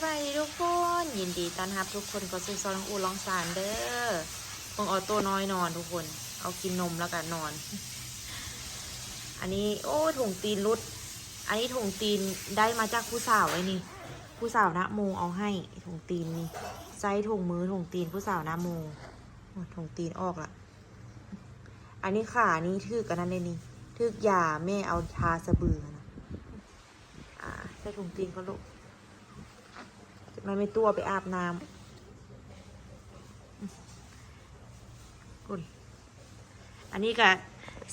บายดีทุกคน ยินดีต้อนรับทุกคนก็สู่ซอยน้องอูลองสารเด้อเพิ่งเอาตัวน้อยนอนทุกคน เอากินนมแล้วกันนอน อันนี้ โอ้ถุงตีนรุด อันนี้ถุงตีนได้มาจากผู้สาวไอ้นี่ ผู้สาวนะโมเอาให้ถุงตีนนี่ไซส์ถุงมือถุงตีนผู้สาวนะโมถุงตีนออกละอันนี้ขานี้ทึกกันนั่นเลยนี่ทึกยาแม่เอาทาสะบือนะอ่าใส่ถุงตีนก็ลูก มันไม่ตัวไปอาบน้ำกุนอันนี้กะ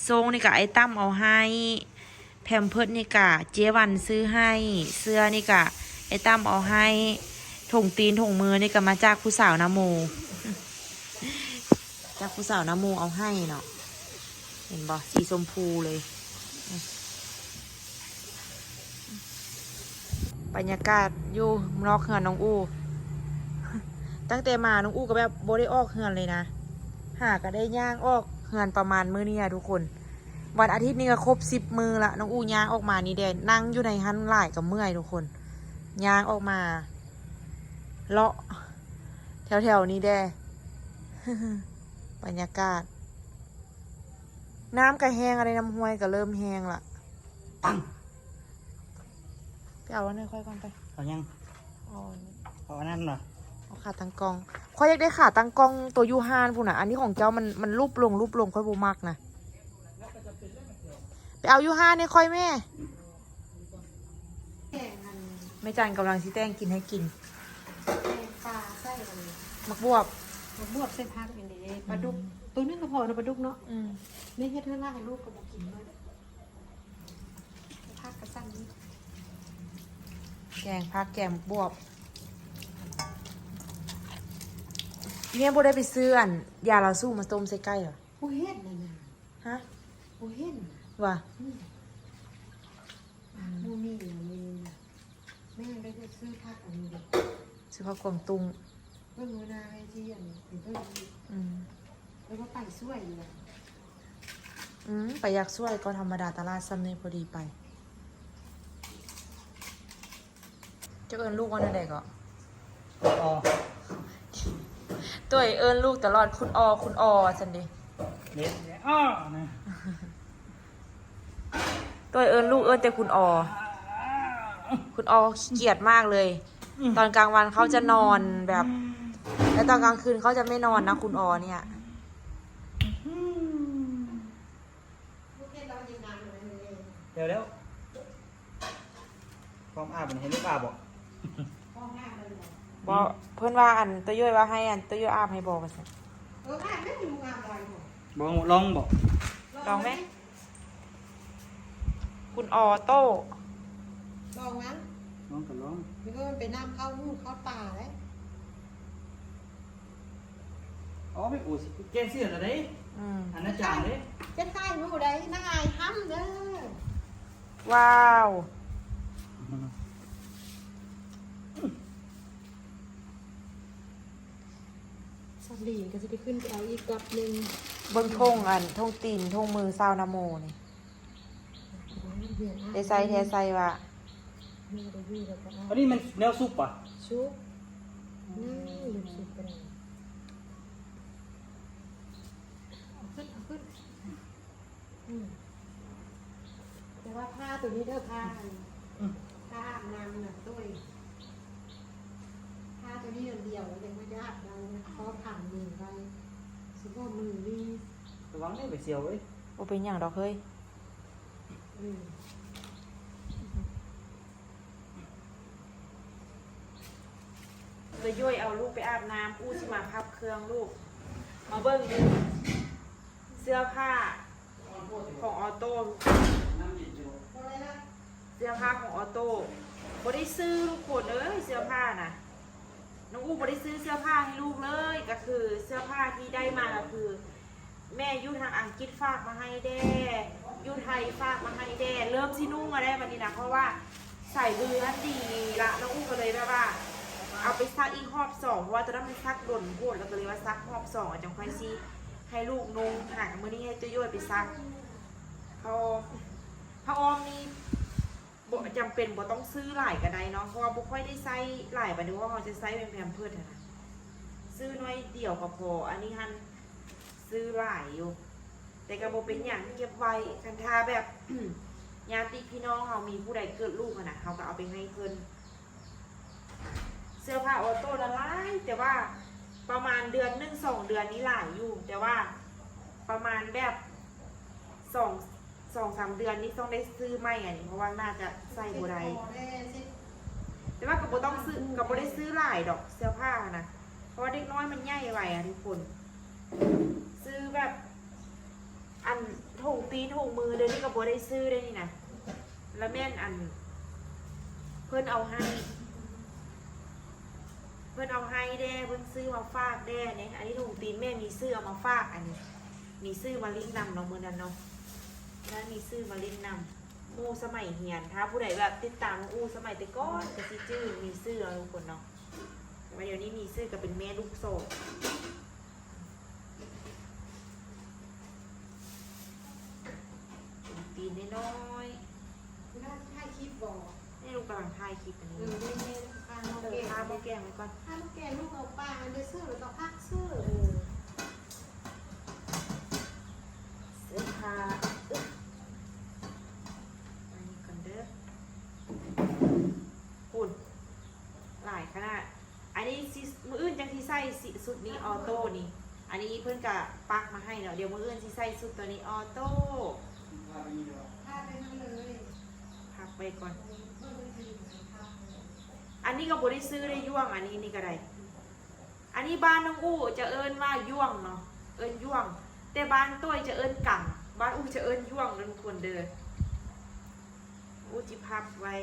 ทรงนี่กะไอ้ตั้มเอาให้ แพมเพิร์ดนี่กะเจวันซื้อให้ เสื้อนี่กะไอ้ตั้มเอาให้ถงตีนถงมือนี่กะมาจากผู้สาวนาโม จากผู้สาวนาโมเอาให้เนาะ เห็นบ่สีชมพูเลย บรรยากาศอยู่นอกเฮือนน้องอูตั้งแต่มาน้องอูก็แบบโบได้ออกเฮือนเลยนะหาก็ได้ย่างออกเฮือนประมาณมื้อนี้อะทุกคน วันอาทิตย์นี้ก็ครบสิบมือละน้องอูย่างออกมานี่แดนนั่งอยู่ในหันหลายกับเมื่อยทุกคนย่างออกมาเลาะแถวๆนี้แดบรรยากาศ น้ำก็แห้งอะไรน้ำห้วยก็เริ่มแห้งละปัง เอาอันนี้ค่อยก่อนไปเอายังอ๋อเอาอันนั้นเหรอเอาขาตั้งกล้องค่อยอยากได้ขาตั้งกล้องตัวยูฮานพูนอะอันนี้ของเจ้ามันมันรูปลงรูปลงค่อยบูมากนะไปเอายูฮานเนี่ยค่อยแม่แกงอันแม่จันกำลังชิแต้งกินให้กินแกงปลาไส้อันมักบวบมะบวบเส้นพักอย่างนี้ปลาดุกตัวนึงก็พอนะปลาดุกเนาะอืมไม่เฮ็ดให้ล่าให้ลูกก็บอกกินเลยพักกระสั้นนี้ แกงผักแกงมักบวบเนี่ยโบได้ไปซื้ออันยาเราสู้มาต้มใส่ไก่เหรอผู้เฮ็ดน่ะนะฮะผู้เฮ็ดน่ะว่ามูมีน่ะมีน่ะแม่ได้ไปซื้อพักอันนี้เด็กซื้อผักกวางตุงเพิ่งมือนาไอ้ที่อันเป็นเพิ่งอืมแล้วก็ไปช่วยอยู่อะอืมไปอยากช่วยก็ธรรมดาตลาดซ้ำนี่พอดีไป จะเอินลูกวันอะไรก็อ๋อตัวเอิญลูกตลอดคุณออคุณออสันดิเด็ดอ้อนะตัวเอิญลูกเอิญแต่คุณออคุณออขี้เกียจมากเลย ตอนกลางวันเขาจะนอนแบบ แล้วตอนกลางคืนเขาจะไม่นอนนะคุณออเนี่ยผู้เฮ็ดเรายิงงานอะไรเลยเดี๋ยวแล้วความอาบมันเห็นลูกอาบบอก ห้องหน้าเลยเหรอบอกเพื่อนว่าอันตัวย่อยว่าให้อันตัวย่อยอาบให้บอกมาสิเอออ่านไม่อยู่งานอะไรหรอบอกลองบอกลองไหม คุณออโต้ลองงั้นลองกับลองมันก็มันเป็นน้ำเข้านู่นเข้าตาแล้วอ๋อไม่อูสิแกงเสียอะไรอืมอันนั้นจานเด้จะใต้หนูได้นางอายห้ำเด้อว้าว สับหลีก็จะได้ขึ้นไปเอาอีกกับหนึ่งเบิ้งทงอันทงตีนทงมือซาวนาโมนี่เดไซเทไซว่ามีได้อยู่แล้วก็เอาอันนี้มันแนวซุปอะชุบนี่หลุดสุดไปเลยเอาขึ้นเอาขึ้นอืมแต่ว่าผ้าตัวนี้เด้อผ้าอันผ้าอาบน้ำน่ะตุ้ยผ้าตัวนี้อันเดียวยังไม่ได้อาบน้ำนะเขาผ่านมือไปสุดว่ามือนี่ระวังได้ไปเสียวเว้ยบ่เป็นอย่างดอกเฮ้ยอืมเลยย่อยเอาลูกไปอาบน้ำอู้สิมาพับเครื่องลูก มาเบิ้งดูเสื้อผ้าของออโต้เสื้อผ้าของออโต้บ่ได้ซื้อลูกคนเอ้ยเสื้อผ้าน่ะ น้องอู้บ่ได้ซื้อเสื้อผ้าให้ลูกเลย ก็คือเสื้อผ้าที่ได้มาก็คือ แม่ยู่ทางอังกฤษฝากมาให้แด้อยู่ไทยฝากมาให้แด้เริ่มที่นุ่งมาได้วันนี้นะเพราะว่าใส่เบือดีละน้องอู้ก็เลยแบบว่า เอาไปซักอีกรอบสองเพราะว่าตอนนั้นมันซักหล่นโพดแล้วก็เลยว่าซักรอบสองอะจังค่อยซีให้ลูกนุ่งหางมือนี้ให้ตัวย่อยไปซักเขาพระออมนี่ บ่จำเป็นบ่ต้องซื้อหลายก็ได้เนาะเพราะว่าบ่ค่อยได้ใส่หลายบัดนี้ว่าเราจะใส่เป็นแพมเพิร์ดอะนะซื้อน้อยเดียวก็พออันนี้หันซื้อหลายอยู่ แต่ก็บ่เป็นหยังเก็บไว้คันทาแบบญาติพี่น้องเฮามีผู้ใดเกิดลูกนะเฮาก็เอาไปให้เพิ่นเสื้อผ้าออโต้ละลายแต่ว่าประมาณเดือนหนึ่งสองเดือนนี้หลายอยู่ แต่ว่าประมาณแบบสอง สองสามเดือนนี้ต้องได้ซื้อใหม่อันนี้เพราะว่าน่าจะใส่บ่ได้แต่ว่าก็บ่ต้องซื้อก็บ่ได้ซื้อหลายดอกเสื้อผ้านะเพราะว่าเด็กน้อยมันใหญ่ไว้อะทุกคน ซื้อแบบ อันถุงตีนถุงมือเดี๋ยวนี้ก็บ่ได้ซื้อได้นี่นะแล้วแม่นอัน เพิ่นเอาให้ เพิ่นเอาให้แด้เพิ่นซื้อมาฝากแด้เนี่ยอันนี้ถุงตีนแม่มีซื้อเอามาฝากอันนี้ มีซื้อมาลิ้นนำเนาะมื้อนั้นเนาะ แล้วมีซื้อมาลิ้นนำหมู่สมัยเฮียน ถ้าผู้ใดแบบติดตามน้องอู้สมัยแต่ก่อนก็สิจื้อมีซื้อแล้วทุกคนเนาะแต่ว่าเดี๋ยวนี้มีซื้อก็เป็นแม่ลูกโซ่ตีนน้อยน่าถ่ายคลิปบอกๆนี่ลูกกำลังถ่ายคลิปอันเอนี้อเล่นๆพาน้องเออเก๋พาโบแกงไว้ก่อนพาน้องเก๋ลูกเอาปลาอันเดอร์เซอร์หรือต่อพักเซอร์เออเสื้อผ้าอึ๊บอันนี้ก่อนเด้อคุณ หลายขนาดอันนี้สิมืออื่นจังที่ใส่สิสุดนี้ออโต้นี่ อันนี้เพื่อนกะปักมาให้เนาะเดี๋ยวมืออื่นที่ใส่สุดตัวนี้ออโต้พาไปนั่นเลยพักไปก่อนเมื่อวันที่หนึ่งครับอันนี้ก็บได้ซื้อได้ย่วง อันนี้นี่ก็ได้ อันนี้บ้านน้องอู้จะเอิ้นว่าย่วงเนาะ เอิ้นย่วง แต่บ้านต้วยจะเอิ้นกังบ้านอู้จะเอิ้นย่วงนั่นทุกคนเด้ออู้จิพับไว้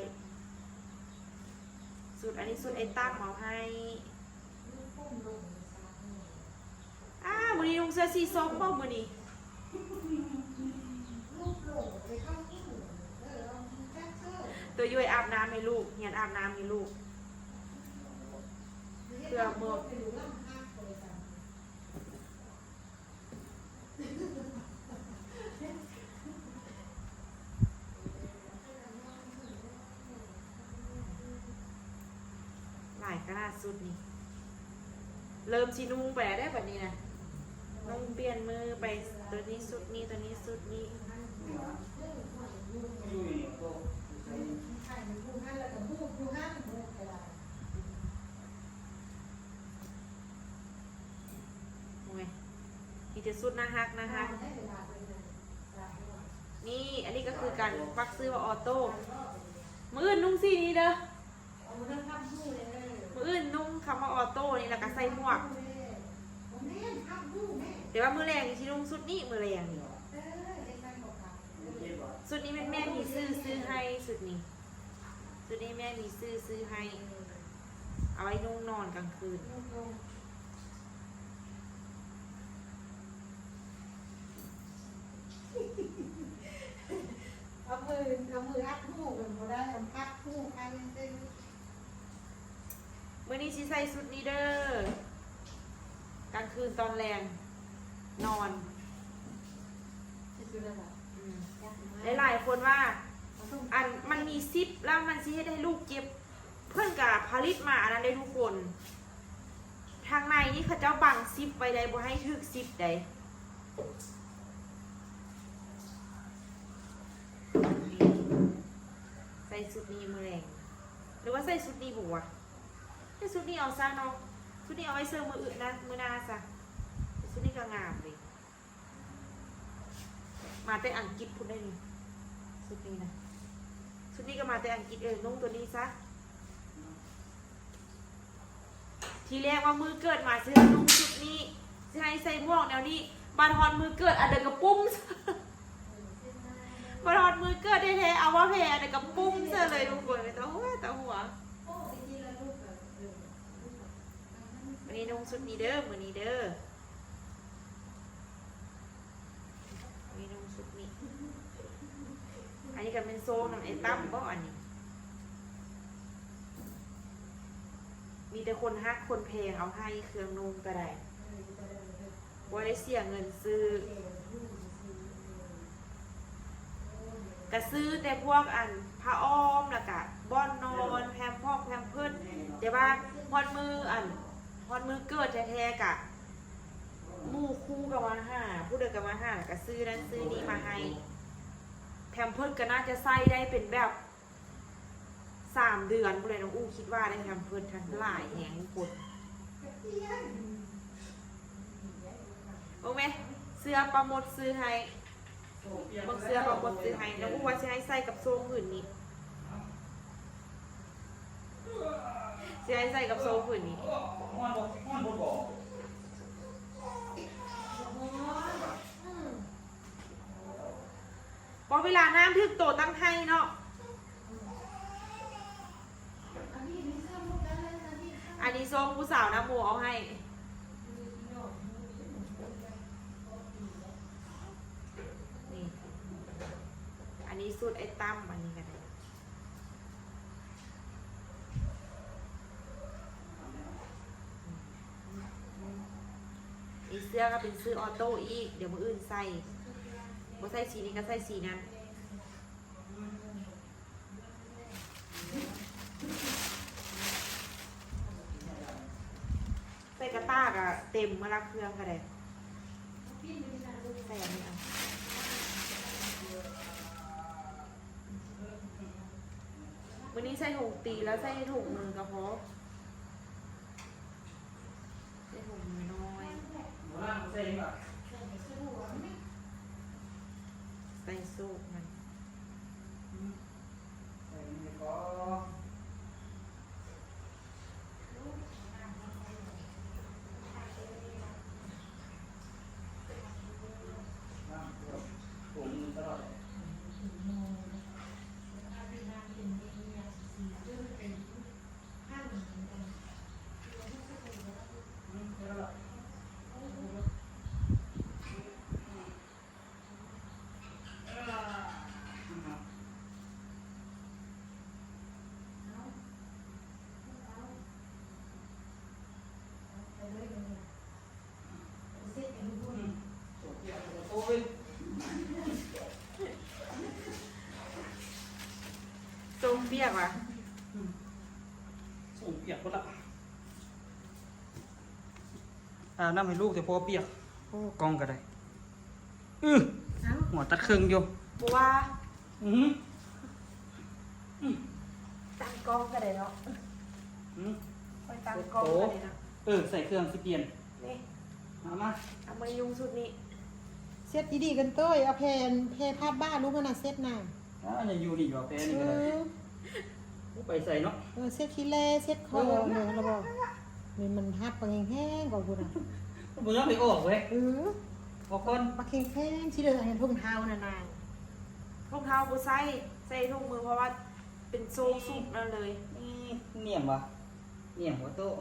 สุดอันนี้สุดไอ้ตั้งเอาให้อ้ามอ้ามือนี้ลุงเสื้อสีส้มบ่มือนี้ลูกโหลไปเข้าที่เออเอาแท็กเซอร์ตัวยุ้ยอาบน้ำให้ลูกเหียนอาบน้ำให้ลูกเพื่อหมด ไปดูล่ำฮักเลยจ้ะ หลายขนาสุดนี่ เริ่มชินุ่งไปได้แบบนี้นะน้องเปลี่ยนมือไปตัวนี้สุดนี้ตัวนี้สุดนี้ถ่มันพูดให้แล้วก็พูดพูดให้พูดไปละโอ้ยมีแต่สุดนะฮักนะฮักนะคะ นี่อันนี้ก็คือการปักซื้อว่าออโต้ มือนุ่งสีนี้เด้อ เอามาเริ่มทำพูดเลย มื อื่นนุ่งคำว่าออโต้นี่แล้วก็ใส่หมวกแม่ทำพูดแม่แต่ว่ามือแรงที่นุ่งสุดนี้มือแรงนี่เออได้ใส่หมวกครับสุดนี้เป็นแม่มีซื้อซื้อให้สุดนี้สุดนี้แม่มีซื้อซื้อให้ เอาไว้นุ่งนอนกลางคืนเอามือเอามืออัดหูกันบ่ได้อาพัดหูใครเป็นมื่ อนี้ชิใส่สุดนี้เด้อกลางคืนตอนแรงนอนสุดแล้วล่ะอืมยากมากหลายๆคนว่าเอาส้มอันมันมีซิปแล้วมันสิให้ได้ลูกเก็บ เพื่อนกับผลิตมาอันนั้นได้ทุกคน ทางในนี่เขาเจ้าบังซิปไว้ได้บ่ให้ถึกซิปได้นี่ใส่สุดนี้มือแรงหรือว่าใส่สุดนี้บุวะ ใส่สุดนี้เอาซะเนาะสุดนี้เอาไว้เสื้อมืออื่นนะมือหน้าซะสุดนี้ก็งามเลยมาแต่อังกฤษพูดได้นี่สุดนี้นะสุดนี้ก็มาแต่อังกฤษเออนุ่งตัวนี้ซะทีแรกว่ามือเกิดมาซื้อนุ่งชุดนี้ให้ใส่หมวกแนวนี้บานฮอนมือเกิดอันเดยวกระปุ้มบานฮอนมือเกิดแท้ๆเอาว่าแพ้อันเดยวกระปุ้มเสียเลยทุกคนแต่หัวแต่หัว โอ้ยทีละลูกอะเออ วันนี้นุ่งชุดนี้เด้อมือนี้เด้อวันนี้นุ่งชุดนี้อันนี้ก็เป็นโซ่ของไอ้ตั้มก็อันนี้ มีแต่คนฮักคนเพลงเอาให้เครื่องนุ่งก็ได้ว่าได้เสียเงินซื้อกสิเออโอ้ยก็ซื้อแต่พวกอันผ้าอ้อมแล้วก็บ้อนนอน แพมพอกแพมเพิ่นแต่ว่าพอนมืออัน พอนมือเกิดแท้ๆกะหมู่คู่กับมาห้าผู้เดินกับมาห้าก็ซื้อนั้นซื้อนี้มาให้ แพมเพิร์ดก็น่าจะใส่ได้เป็นแบบสามเดือนเลยน้องอู้คิดว่าได้แพมเพิร์ดทั้งหลายแหงกดโอ้ไหมเสื้อปลาหมดซื้อให้บางเสื้อปลาหมดซื้อให้น้องอู้ว่าจะให้ใส่กับโซ่ผืนนี้ จะให้ใส่กับโซ่ผืนนี้ พอเวลาน้ำถึกโตตั้งให้เนาะ อันนี้ส้มผู้สาวนะโมเอาให้ นี่ อันนี้สูตรไอ้ตั้มอันนี้กัน เลยอีเสื้อก็เป็นเสื้อออโต้อีก เดี๋ยวมืออื่นใส่บ่ใส่สีนี้ก็ใส่สีนั้นใส่กระตากอะเต็มมาลักเครื่องก็ได้ใส่อันนี้เอาวันนี้ใส่ถุงตีแล้วใส่ถุงมือกระเพาะใส่ถุงมือน้อย บ่ล่างบ่ใส่เองล่ะ ใส่สูบมัน ใส่นี่ก็ ผมตลอด โอ้ยส้มเปียกว่ะส่งเปียกหมดละอาบน้ำให้ลูกแต่พอเปียกโอ้กองก็ได้อื้อเอ้าหัวตัดเครื่องอยู่บัวาอือหือตั้งกล้องก็ได้เนาะอือไปตั้งกล้องก็ได้เนาะเออใส่เครื่องสิเปลี่ยนนี่เอามา เอามายุงสุดนี้ เซ็ตดีๆกันเต้ยเอาแพนแพรพาดบ้านลูกมันน่ะเซ็ตน่ะอ่าอย่าอยู่นี่อยู่แปรเอนี่ก็ได้อไปใส่เนาะเออเซ็ตขี้เล่เซ็ตคอเนี่ยเราบอกนี่มันฮัดปังแห้งๆกว่ากูน่ะมือเอาไปออกเว้ยเออออกก่อนปักแห้งๆที่เดินเห็นทุ่งเท้าน่ะนางรองเท้ากูใส่ใส่ถุงมือเพราะว่าเป็นโซ่สุกนั่นเลย นี่เนียมวะเนียมหัวโตะ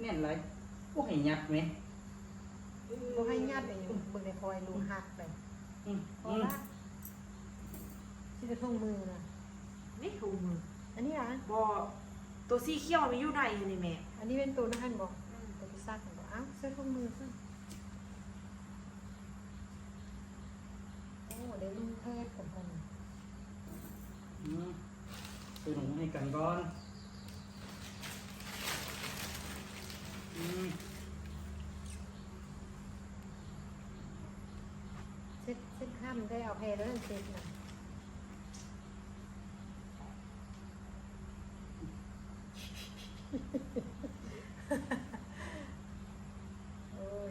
เนียนไรพวกให้ยัดไหม บ่ให้ญาติไปอยู่เบิ่งในคอยลูหักไปอืมเพอืราะมว่าที่จะทุ่งมือน่ะนี่ถุงมืออันนี้อะบอตัวสีเขียวมันอยู่ไหนอยู่นี่แม่อันนี้เป็นตัวนั่นบอกตัวที่ซักบอกอ้าวเสื้อทุ่งมือซะโอ้เดี๋ยวลุงเทศกับมันอืมซื้อหนูให้กันก่อน อืม เซ็ตเซ็ตข้ามได้เอาแพรแล้วนั่นเซ็ตน่ะโอ้ย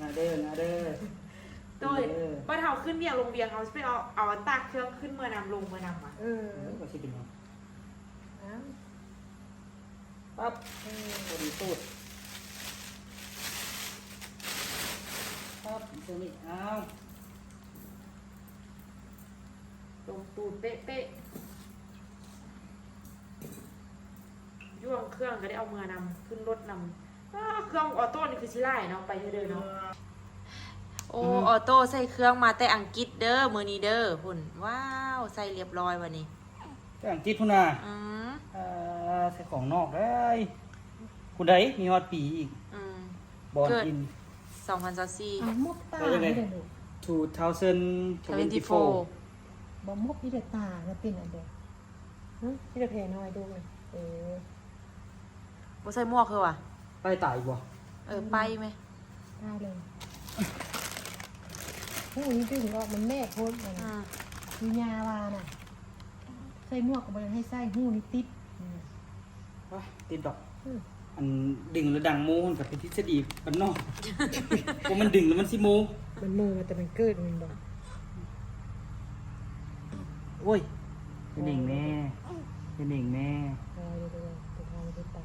นาเด้อนาเด้อโดยป้าเทาขึ้นเบียงลงเบียงเขาไปเอาเอาตากเครื่องขึ้นเมื่อนำลงเมื่อนำอะเออเออก็สิเป็นหยังอ้าวปั๊บเออพอดีตูดปั๊บตัวนี้เอาต ตูดเป๊ะๆย่วงเครื่องก็ได้เอามือนำขึ้นรถนำเครื่องออโต้นี่คือชิไล่เนาะไปเดินเนาะโอ้ออโต้ใส่เครื่องมาแต่อังกฤษเด้อมือนี้เด้อพุ่นว้าวใส่เรียบร้อยวันนี้แต่อังกฤษพุ่นน่ะอือาใส่ของนอกได้คุณใดมีฮอดปีอีกบอลอินสองพันสองสี่หมดตาเลย 2024 บอมบอีเดตานะเป็นอันเดียวฮะอีเดเพน้อยดูหน่อยเออบ่ใส่หมวกคือวะไปตายอีกบ่เออไปไหมได้เลยพวกนี้ดึงออกมันแม่โคตรเนอ่ามียาวาน่ะใส่หมวกกับบริให้ใส่หูนี่ติดว้าติดดอกอันดึงแล้วดังโม่กับเป็นทฤดีบ้นนอก ว่มันดึงแล้วมันสิโม่มันโม่แต่มันเกิดมันบอก โอ้ยเป็นเองแน่เป็นเองแน่เออเดี๋ยวๆจะทำให้ตา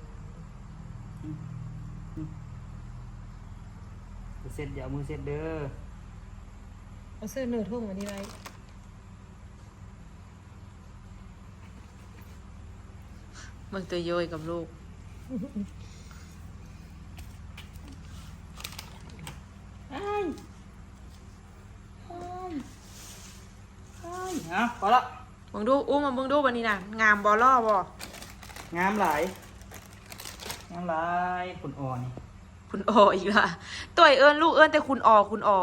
เสร็จอย่าเอามือเสร็จเด้อเอาเสื้อเนื้อทุ่งอันนี้ไว้มึงตัวโยยกับลูก ไอ้ายอ้ายอ้ายฮะ พอละมึงดูอู้มามึงดูวันนี้นะงามบอล่อบ่งามหลายงามหลายผลอ่อนนี่คุณอออีกละตัวไอ้เอิญลูกเอิญแต่คุณออคุณออ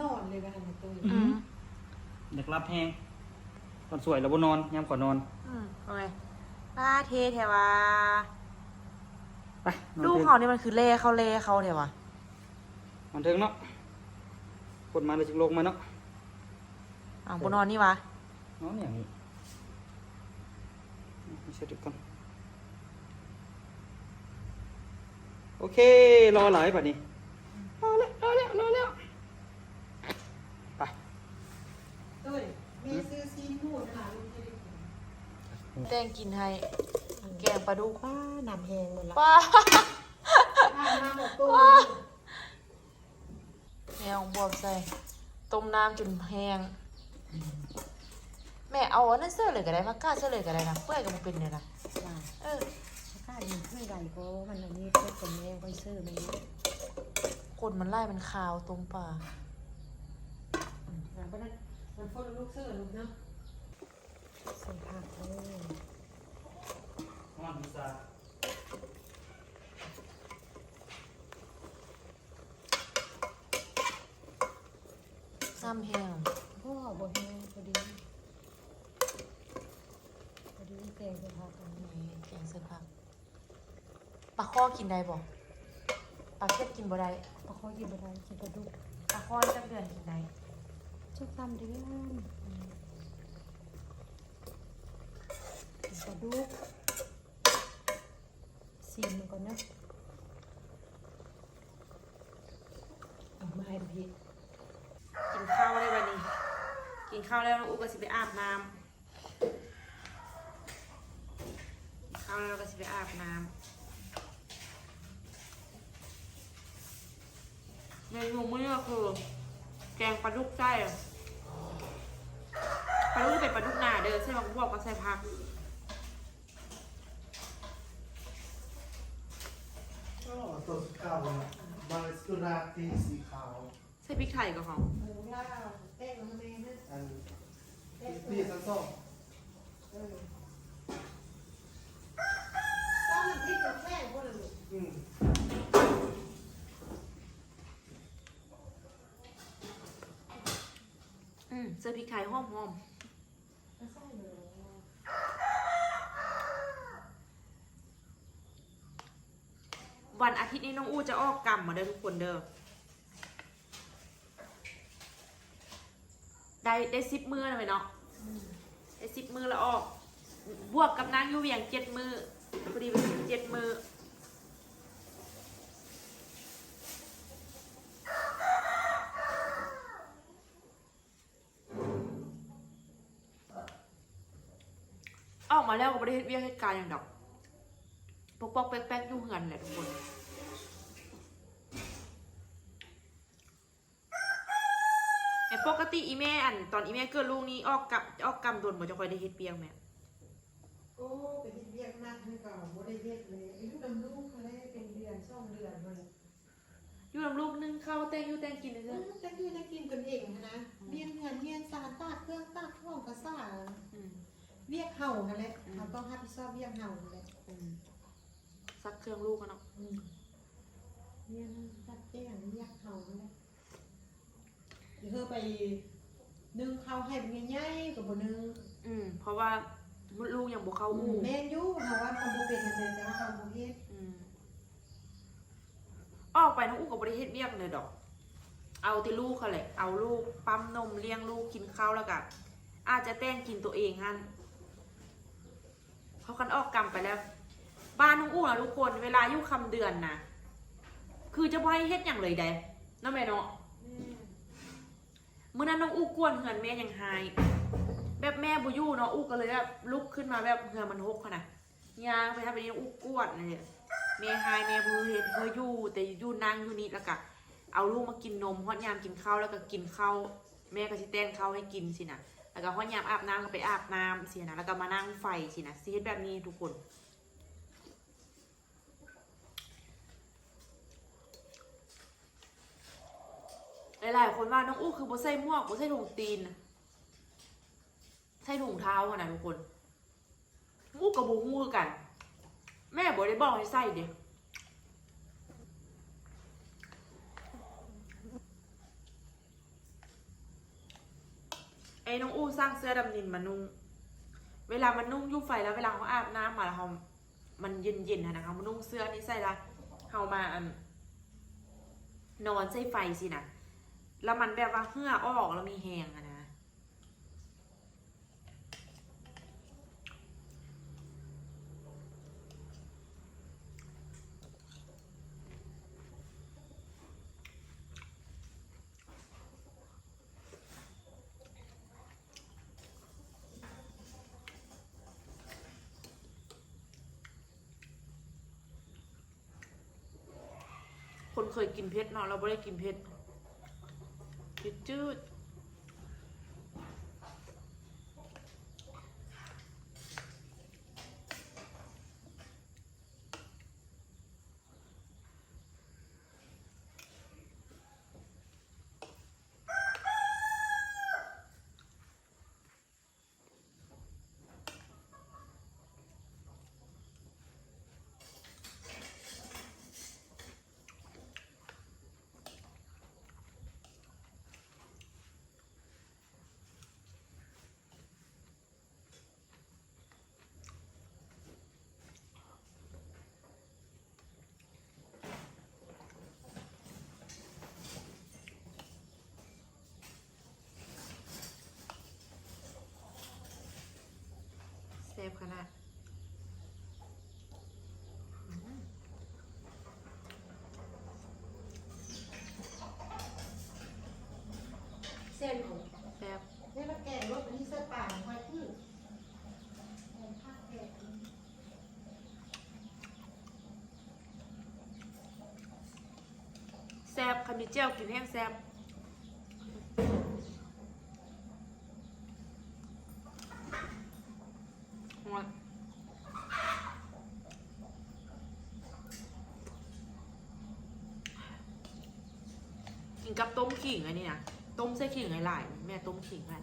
นอนเลยกันตัวอืมอยากรับแห้งตอนสวยแล้วบ่นอนยามก่อนนอน อืมเอาไงป้าเทแถวะไปนอนลูกเถเขาอะนี่มันคือเล่เขาเล่เขาแถวะนอนเถิงเนาะ กดมาเลยจิกลงมาเนาะอ้าวบนนอนนี่วะนอนอย่างนี้ไม่ใช่เด็กก่อนโอเค รอหลายป่ะนี่รอแล้วรอแล้วรอแล้วไปตัวแม่ซื้อซีนหูนะคะลูกจะได้กินแตงกินให้ แกงปลาดุกป้าหนำแหงหมดละป้าป้ามาหมดตัว แมวบวบใส่ ต้มน้ำจนแห้ง แม่เอาอันนั้นเสื้อเลยก็ได้พักกาเสื้อเลยก็ได้นะเพื่อนก็มันเป็นเนี่ยนะเออข้าดีเพื่อกันก็มันอันนี้เพื่อคนแม่ก็ซื้อมาเยอะคนมันไล่มันคาวตรงป่าเพราะนั้นมันพ่นลูกเสื้อลูกเนาะใส่ผักเลย นอนดีซาน้ำแห้งพ่อบดแห้งพอดีพอดีแกงใส่ผักอันนี้นี่แกงเสื้อผักปลาข้อกินได้บ่ปลาเค็ดกินบ่ได้ปลาคอกินอะไรกินปลาดุกปลาข้อจักเดือนกินได้ชุบตำเดือนกินปลาดุกซีนมันก่อนนะเอามาให้พี่ กินข้าวได้วันนี้ กินข้าวแล้วน้องอุ๊ก็สิไปอาบน้ำกินข้าวแล้วเราก็สิไปอาบน้ำเมนูมื้อนี้ก็คือ แกงปลาดุกไส้ปลาดุกจะเป็นปลาดุกหนาเด้อใส่มะม่วงก็ใส่ผักก็ตัวสีขาวนะบาริสตุราตีสีขาว ใส่พริกไทยก็หอม หมูลาแป้งมันเลยนะ อันตีทั้งสองเออต้องมันพริกกับแป้งพวกนั้นลูกอืมอืมใส่พริกไทยหอมหอมไม่ใช่เลยวันอาทิตย์นี้น้องอู้จะออกกำมาเด้อทุกคนเด้อ ได้ได้สิบมือนะไปเนาะได้สิบมือแล้วออก บวกกับนางอยูเวียงเจ็ดมือพอดีเป็นเจ็ดมือออกมาแล้วก็ไม่ได้เฮ็ดเวียกเหตุการณ์อย่างดอกปกปอกแป๊กๆอยู่เหือนแหละทุกคน ไอ้ปก ติอีแม่อันตอนอีแม่เกิดลูกนี้ออกกับออกกำโดนบ่จะค่อยได้เฮ็ดเปียงแม่โอ้เป็นเรียกมากให้เก่าบ่ได้เรียกเลยอายุดำลูกเขาได้เป็นเดือนสองเดือนเลยอยู่ลำลูกนึ่งข้าวแต่งอยู่แต่งกินเอเด้ออจะคือจะกินกันเองนะเรียนเงินเรียนสารตากเครื่องตากห้องกระซ่าอืมเรียกเห่านั่นแหละเขาต้องรับผิดชอบเรียกเห่านั่นแหละอืมซักเครื่องลูกกันเนาะอืมเรียกจัดแจ้งเรียกเห่านั่นแหละ เดี๋ยวเธอไปนึ่งข้าวให้เป็นง่ายๆกับบนึ่งอืมเพราะว่าลูกยังบ่เข้าอู่แม่นอยูเพราะว่าทำบุเป็นเลยแต่ว่าทำบุเฮ็ดอืมออกไปน้องอู่กับบริเฮ็ดเวียกเลยดอก เอาแต่ลูกเขาแหละ เอาลูกปั๊มนมเลี้ยงลูกกินข้าวแล้วก็อาจจะแต่งกินตัวเองฮั่นเขาคันออกกรรมไปแล้ว บ้านน้องอู่นะทุกคน เวลาอยู่คำเดือนนะคือจะบ่ให้เฮ็ดอย่างเลยใดเน้องแม่เนาะเมื่อนั้นน้องอู้กวนเหือนแม่ยังหาย แบบแม่บุยู่เนาะอู้ก็เลยแบบลุกขึ้นมาแบบเหือนมันหกขนาดยางไปทำไปนี่อู้กวนเลยแม่หายแม่บุเห็นเธออยู่แต่อยู่นั่งอยู่นี่แล้วก็เอาลูกมากินนมฮอดยามกินข้าวแล้วก็กินข้าวแม่ก็สิแต่งข้าวให้กินสินะแล้วก็ฮอดยามอาบน้ำก็ไปอาบน้ำสินะแล้วก็มานั่งไฟสินะสิเฮ็ดแบบนี้ทุกคน หลายๆคนว่าน้องอู้คือบ่ใส่หมวกบ่ใส่ถุงตีนใส่ถุงเท้าอะนะทุกคนอู้กับบ่ฮู้คือกัน แม่บ่ได้บอกให้ใส่เด้ไอ้น้องอู้สร้างเสื้อดำนินมานุ่งเวลามันนุ่งยุ่ไฟแล้วเวลาเขาอาบน้ำมาแล้วเขามันเย็นๆนะคะมันนุ่งเสื้อนี้ใส่ละเขามาอันนอนใส่ไฟสินะ แล้วมันแบบว่าเหื่อออกแล้วมีแหงอะนะคนเคยกินเผ็ดเนาะเราไม่ได้กินเผ็ด ด จืดเซฟขนาดเส้นของแซฟเฮ้ยแล้วแกงรถอันนี้เสื้อป่าของใครคือแกงข้าวแกงแซฟคันมีเจียวกินแห้งแซฟหอม กินกับต้มขิงอันนี้นะต้มเส้นขิงหลายๆแม่ต้มขิงมัน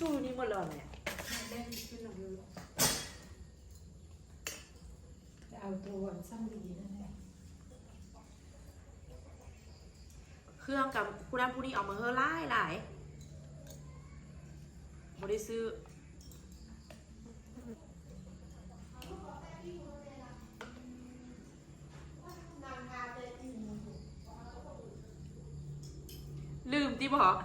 สู้นี่หมดเลยเนี่ยเล่นขึ้นหลังเลยเอาตัวซ้ำดีนั่นแหละเครื่องกับผู้นั้นผู้นี้เอามาเฮอไล่หลายบ่ได้ซื้อ ลืมที่บอก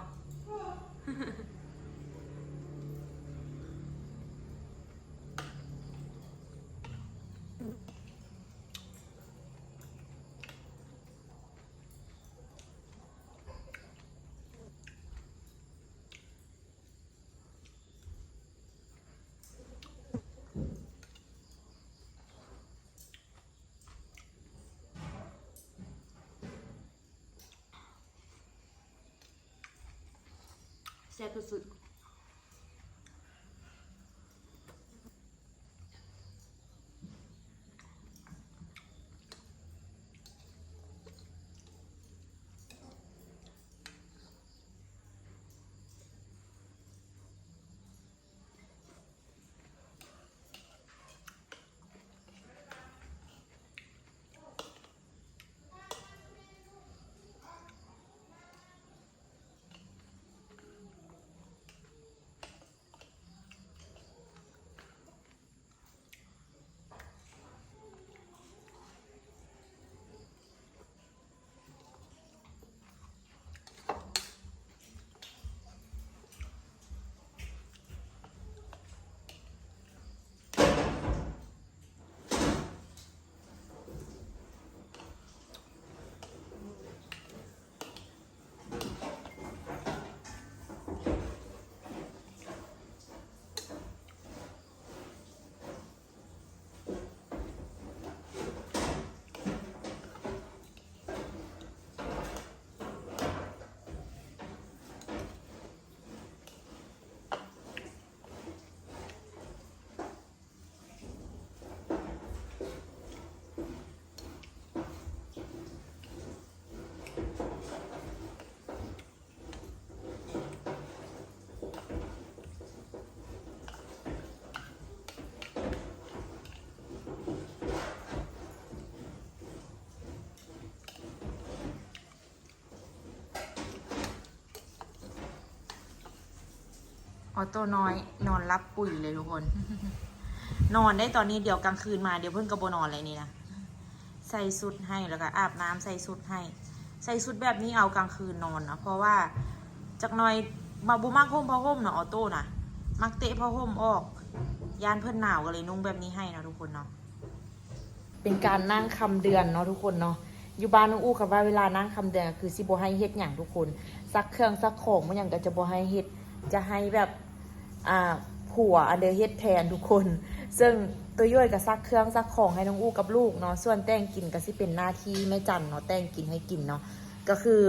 แซ่บสุด ออโต้น้อย นอนรับปุ๋ยเลยทุกคน นอนได้ตอนนี้เดี๋ยวกลางคืนมาเดี๋ยวเพิ่นกระโบนอนอะไรนี่นะใส่สุดให้แล้วก็อาบน้ำใส่สุดให้ ใส่สุดแบบนี้เอากลางคืนนอนนะเพราะว่าจากหน้อยมาบุมากห่มผ้าห่มเนาะออโต้นะมักเตะผ้าห่มออก ยานเพื่อนหนาวก็เลยนุ่งแบบนี้ให้นะทุกคนเนาะเป็นการนั่งคำเดือนเนาะทุกคนเนาะอยู่บ้านน้องอู้ค่ะว่าเวลานั่งคำเดือนคือสิบให้เฮ็ดอย่างทุกคนซักเครื่องซักของมันอย่างก็จะบ่ให้เฮ็ดจะให้แบบอ่า ผัวอันเดอร์เฮดแทนทุกคน ซึ่งตัวย่อยก็ซักเครื่องซักของให้น้องอู้กับลูกเนาะส่วนแต่งกินก็สิเป็นหน้าที่แม่จันเนาะแต่งกินให้กินเนาะก็คือ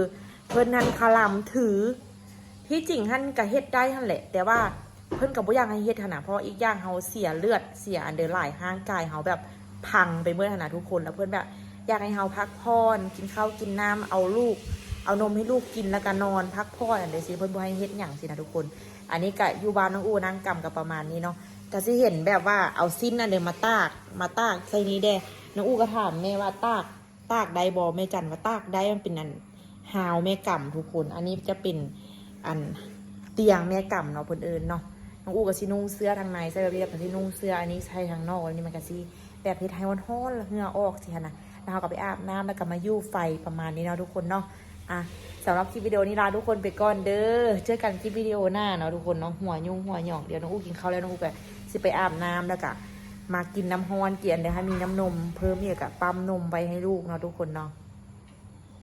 เพิ่นนันคาลำถือ ที่จริงท่านก็เฮ็ดได้ท่านแหละ แต่ว่าเพิ่นกับบ่อยากให้เฮ็ดขนาดเพราะอีกอย่างเฮาเสียเลือดเสียอันเดอร์หลายห่างกายเฮาแบบพังไปเมื่อขนาดทุกคนแล้วเพิ่อนแบบอยากให้เฮาพักผ่อนกินข้าวกินน้ำเอาลูก เอานมให้ลูกกินแล้วก็นอนพักผ่อนอันเดอร์สิเพิ่อนบ่ให้เฮ็ดหยังสินะทุกคน อันนี้ก็อยู่บ้านน้องอูนั่งกำกับประมาณนี้เนาะก็สิเห็นแบบว่าเอาสิ้นอันเดอร์มาตาก มาตากใส่นี้แด้น้องอูก็ถามแม่ว่าตากตากได้บ่แม่จันว่าตากได้มันเป็นอันหาวแม่กำทุกคน อันนี้จะเป็นอันเตียงแม่กำเนาะเพิ่นเอิญเนาะน้องอูกับสินุ่งเสื้อทางในใส่แบบนี้กับสินุ่งเสื้ออันนี้ใส่ทางนอกอันนี้มันก็สิแบบเฮ็ดให้มันร้อนแล้วเหงื่อออกสิคะนะแล้วเราก็ไปอาบน้ำแล้วก็มายู่ไฟประมาณนี้เนาะทุกคนเนาะ อะสำหรับคลิปวิดีโอนี้ลาทุกคนไปก่อนเด้อเจอกันคลิปวิดีโอหน้าเนาะทุกคนเนาะหัวยุ่งหัวหยองเดี๋ยวน้องอูกินข้าวแล้วน้องอู้ไปสิไปอาบน้ำแล้วกะมากินน้ำฮอนเกียนเดี๋ยวให้มีน้ำนมเพิ่มเนี่ยกะปั๊มนมไปให้ลูกเนาะทุกคนเนาะ